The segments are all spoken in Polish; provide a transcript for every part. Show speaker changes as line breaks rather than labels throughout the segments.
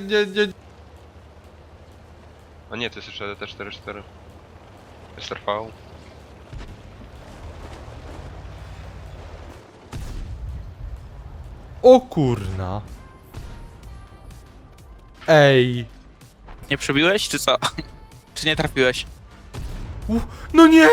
nie, nie, nie.
A nie, to jest jeszcze T44. SRV.
O kurna. Ej.
Nie przebiłeś, czy co? Czy nie trafiłeś?
No nie!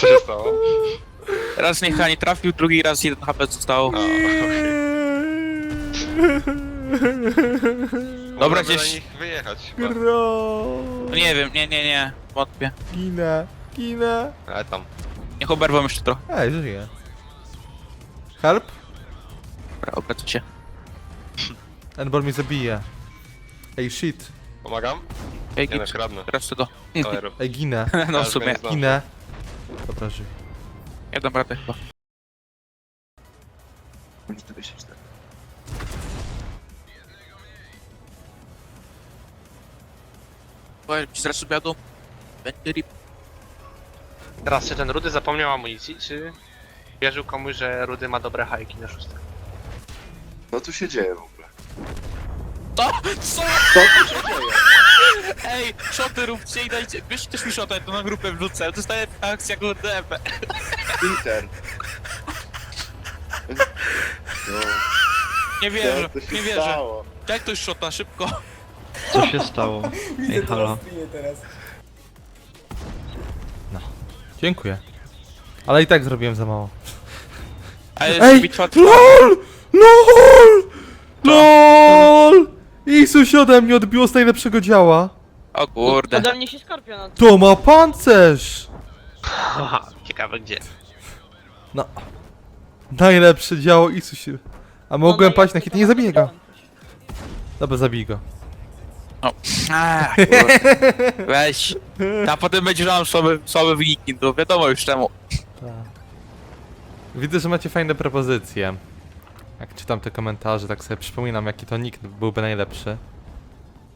Co się stało?
Raz niech nie trafił, drugi raz jeden HP zostało. Dobra,
Możemy na
gdzieś-
nich wyjechać chyba.
Gro.
No nie wiem, nie, nie, nie. Wątpię.
Ginę, ginę.
Ale tam.
Niech oberwą jeszcze trochę.
Ej, żyję. Help?
Dobra, obracę się.
Endball mnie zabije. Ej, shit.
Pomagam?
Ej,
Nie no,
git.
kradnę.
Teraz to.
Ej, ginę.
No
Ja
w sumie.
nie znam.
Ginę. Dobra, żyj.
Ja dam radę chyba. Powiem ci zaraz obiadu. Będzie rip.
Teraz czy ten Rudy zapomniał amunicji, czy wierzył komuś, że Rudy ma dobre hajki na szóstkę?
Co tu się dzieje w ogóle?
To? Co?
Co tu się dzieje?
Ej, szoty róbcie i dajcie. Wiesz też mi szotę, to na grupę wrzucę. Dostaję akcja GDP.
Peter. No,
Nie wierzę,
co tu się
nie wierzę.
stało?
Jak to już szota, szybko.
Co się stało? Ej, halo.
Dziękuję. Ale i tak zrobiłem za mało.
A jest
Ej!
bitwa trwa.
LOL! LOL! LOL! Isu się ode mnie odbiło z najlepszego działa.
O kurde.
Ode mnie się skorpion od...
To ma pancerz!
Haha, ciekawe gdzie.
No. Najlepsze działo Isu się. A mogłem
No,
paść na hit, nie zabiję go. Dobra, zabij go.
A, kurde. Weź. A potem będzie nam słabe, słabe wyniki, to wiadomo już czemu.
Widzę, że macie fajne propozycje. Jak czytam te komentarze, tak sobie przypominam, jaki to nick byłby najlepszy.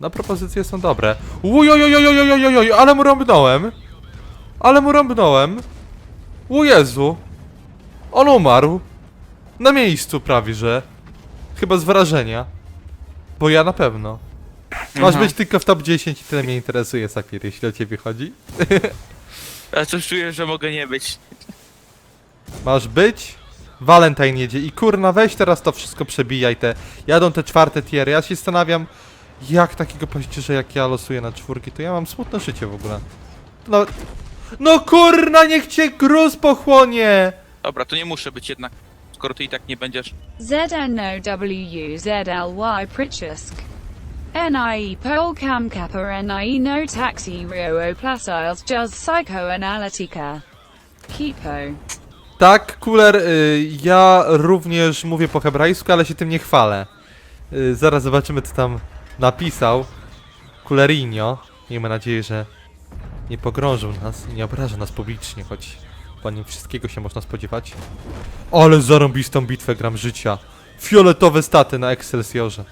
No, propozycje są dobre. Ujojojojojojojojoj, ale mu rąbnąłem. Ale mu rąbnąłem. O Jezu. On umarł. Na miejscu prawie, że. Chyba z wrażenia. Bo ja na pewno. Masz
Mhm.
być tylko w top 10 i tyle mnie interesuje, Sapir, jeśli o ciebie chodzi.
Ja coś czuję, że mogę nie być.
Masz być? Valentine jedzie i kurna weź teraz to wszystko przebijaj te. Jadą te czwarte tiery. Ja się zastanawiam jak takiego paździerza jak ja losuję na czwórki, to ja mam smutne życie w ogóle. To nawet... No kurna niech cię gruz pochłonie!
Dobra, to nie muszę być jednak. Skoro ty i tak nie będziesz.
ZNOWUZLY Pritchusk. NIE Polcam Kappa NIE No Taxi Rio Plus Isles Juz Psychoanalytica. Kipo.
Tak, Kuler, y, ja również mówię po hebrajsku, ale się tym nie chwalę. Y, zaraz zobaczymy co tam napisał. Kulerinio. Miejmy nadzieję, że nie pogrążył nas i nie obraża nas publicznie, choć po nim wszystkiego się można spodziewać. Ale zarąbistą bitwę gram życia. Fioletowe staty na Excelsiorze.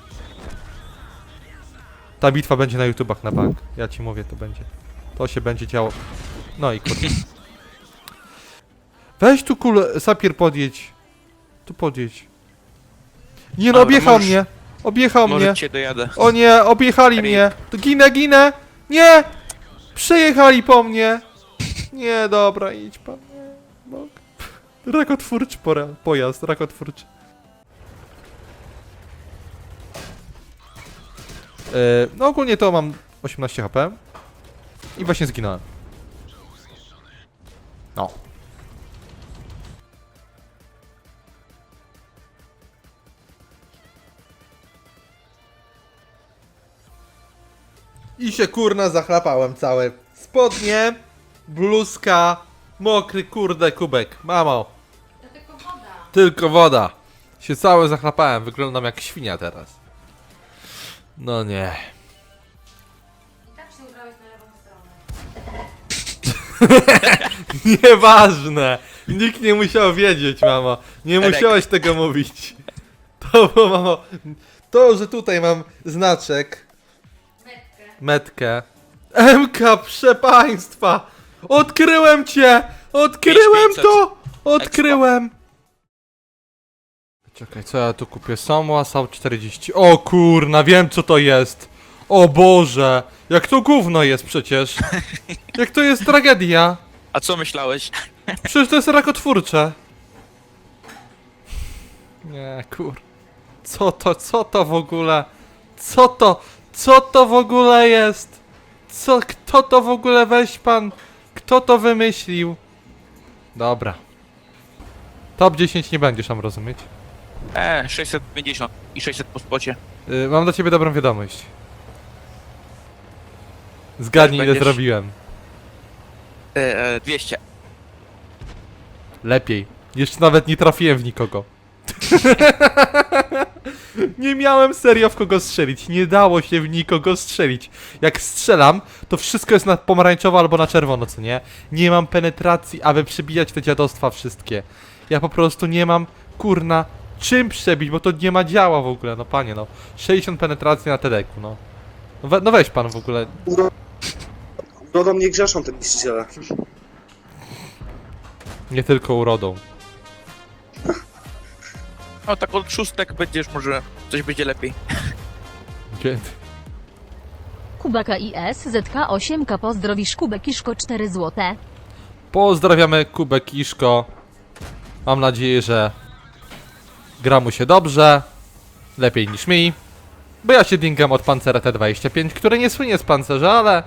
Ta bitwa będzie na YouTubach na bank. Ja ci mówię, to będzie. To się będzie działo. No i kurde. Weź tu kul, sapier podjedź. Tu podjedź. Nie no,
Dobra,
objechał
możesz-
mnie. Objechał mnie.
Może cię dojadę.
O nie, objechali mnie. To ginę, ginę. Nie. Przejechali po mnie. Nie, dobra, idź pan. Nie. Rakotwórczy pora, pojazd, rakotwórczy. No ogólnie to mam 18 HP. I właśnie zginąłem. No. I się kurna zachlapałem całe. Spodnie, bluzka, mokry kurde kubek. Mamo.
To tylko woda.
Tylko woda. Się cały zachlapałem, wyglądam jak świnia teraz. No nie.
I tak się ubrałeś na lewą stronę.
Nieważne. Nikt nie musiał wiedzieć, mamo. Nie
Erek.
musiałeś tego mówić. To bo mamo. To, że tutaj mam znaczek.
Metkę.
Metkę. MK, proszę państwa! Odkryłem cię! Odkryłem
5500.
to! Odkryłem! Czekaj, co ja tu kupię? Somła, Sau 40. O kurna, wiem co to jest! O Boże! Jak to gówno jest przecież! Jak to jest tragedia!
A co myślałeś?
Przecież to jest rakotwórcze! Nie, kur... Co to, co to w ogóle? Co to? Co to w ogóle jest? Co, kto to w ogóle weź pan? Kto to wymyślił? Dobra. Top 10 nie będziesz tam rozumieć.
E, 650 i 600 po spocie.
Y, mam dla ciebie dobrą wiadomość. Zgadnij ile
będziesz-
zrobiłem.
E, e, 200.
Lepiej. Jeszcze nawet nie trafiłem w nikogo. nie miałem serio w kogo strzelić. Nie dało się w nikogo strzelić. Jak strzelam, to wszystko jest na pomarańczowo albo na czerwono, co nie? Nie mam penetracji, aby przebijać te dziadostwa wszystkie. Ja po prostu nie mam, kurna, czym przebić, bo to nie ma działa w ogóle, no panie, no. 60 penetracji na TDK-u, no. No, we, no weź pan w ogóle.
Uro... Urodą nie grzeszą te niszczyciele.
Nie tylko urodą.
No tak od szóstek będziesz może coś będzie lepiej.
Gdzie-
Kubeka IS, ZK8K pozdrowisz Kubek Iszko 4 złote.
Pozdrawiamy Kubek Kiszko. Mam nadzieję, że gra mu się dobrze. Lepiej niż mi. Bo ja się dingam od pancera T25, który nie słynie z pancerza, ale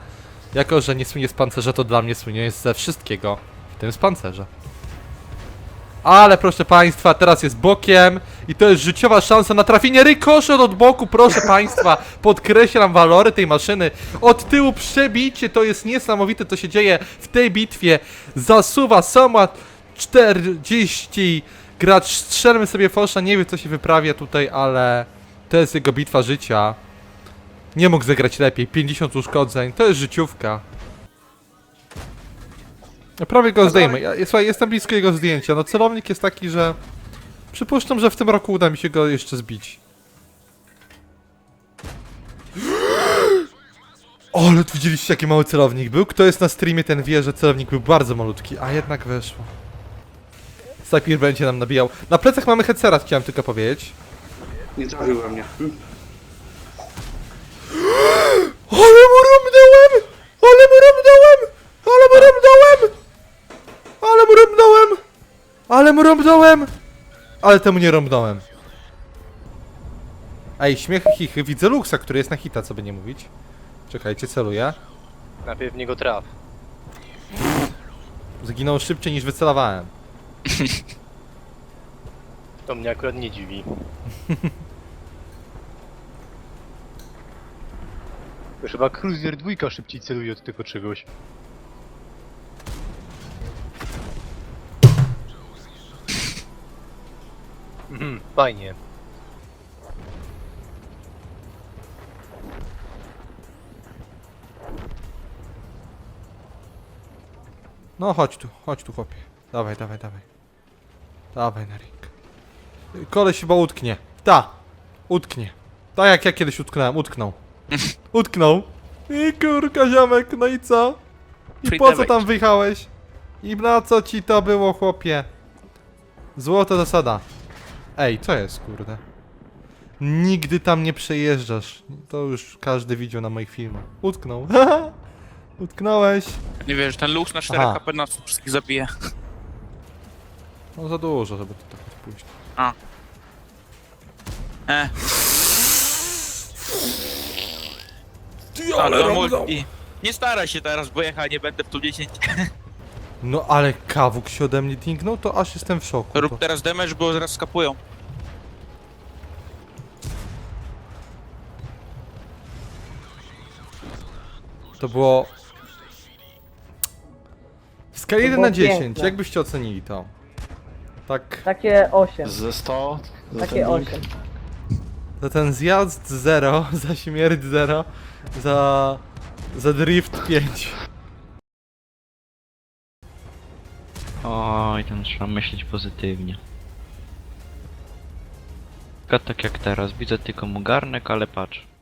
jako, że nie słynie z pancerza, to dla mnie słynie ze wszystkiego, w tym z pancerza. Ale proszę państwa, teraz jest bokiem i to jest życiowa szansa na trafienie rykoszet od boku, proszę państwa. Podkreślam walory tej maszyny. Od tyłu przebicie, to jest niesamowite, co się dzieje w tej bitwie. Zasuwa Soma 40. Gracz strzelmy sobie fosza, nie wie co się wyprawia tutaj, ale to jest jego bitwa życia. Nie mógł zagrać lepiej, 50 uszkodzeń, to jest życiówka. Ja prawie go zdejmę. Ja, słuchaj, jestem blisko jego zdjęcia. No celownik jest taki, że przypuszczam, że w tym roku uda mi się go jeszcze zbić. O, ale widzieliście jaki mały celownik był? Kto jest na streamie ten wie, że celownik był bardzo malutki, a jednak weszło. Sapir będzie nam nabijał. Na plecach mamy headserat, chciałem tylko powiedzieć.
Nie trafił we mnie.
Ale mu rąbnąłem! Ale mu rąbnąłem! Ale mu rąbnąłem! Ale mu rąbnąłem! Ale mu rąbnąłem! Ale temu nie rąbnąłem. Ej, śmiech chichy, widzę Luxa, który jest na hita, co by nie mówić. Czekajcie, celuję.
Najpierw w niego traf.
Zginął szybciej niż wycelowałem.
To mnie akurat nie dziwi. Już chyba Cruiser 2 szybciej celuje od tego czegoś. Mhm, fajnie.
No chodź tu, chodź tu chłopie. Dawaj, dawaj, dawaj. Dawaj na ring. Koleś chyba utknie. Ta! Utknie. Tak jak ja kiedyś utknąłem, utknął. Utknął. I kurka ziomek, no i co? I po co tam wyjechałeś? I na co ci to było chłopie? Złota zasada. Ej, co jest kurde? Nigdy tam nie przejeżdżasz. To już każdy widział na moich filmach. Utknął. Utknąłeś.
Nie wiesz, ten lux na 4
Aha.
HP nas wszystkich zabije.
No za dużo, żeby to tak pójść.
E. Ale multi. Nie staraj się teraz, bo ja nie będę w tu 10.
No ale kawuk się ode mnie dingnął, to aż jestem w szoku. To,
Rób teraz damage, bo zaraz skapują.
to było... W skali 1 na
było
10,
piękne.
jak byście ocenili to? Tak,
Takie 8.
Ze 100? Za
Takie
ten link?
8.
za ten zjazd 0, za śmierć 0, za... za drift 5.
Oj, tam trzeba myśleć pozytywnie. Tylko tak jak teraz, widzę tylko mu garnek, ale patrz.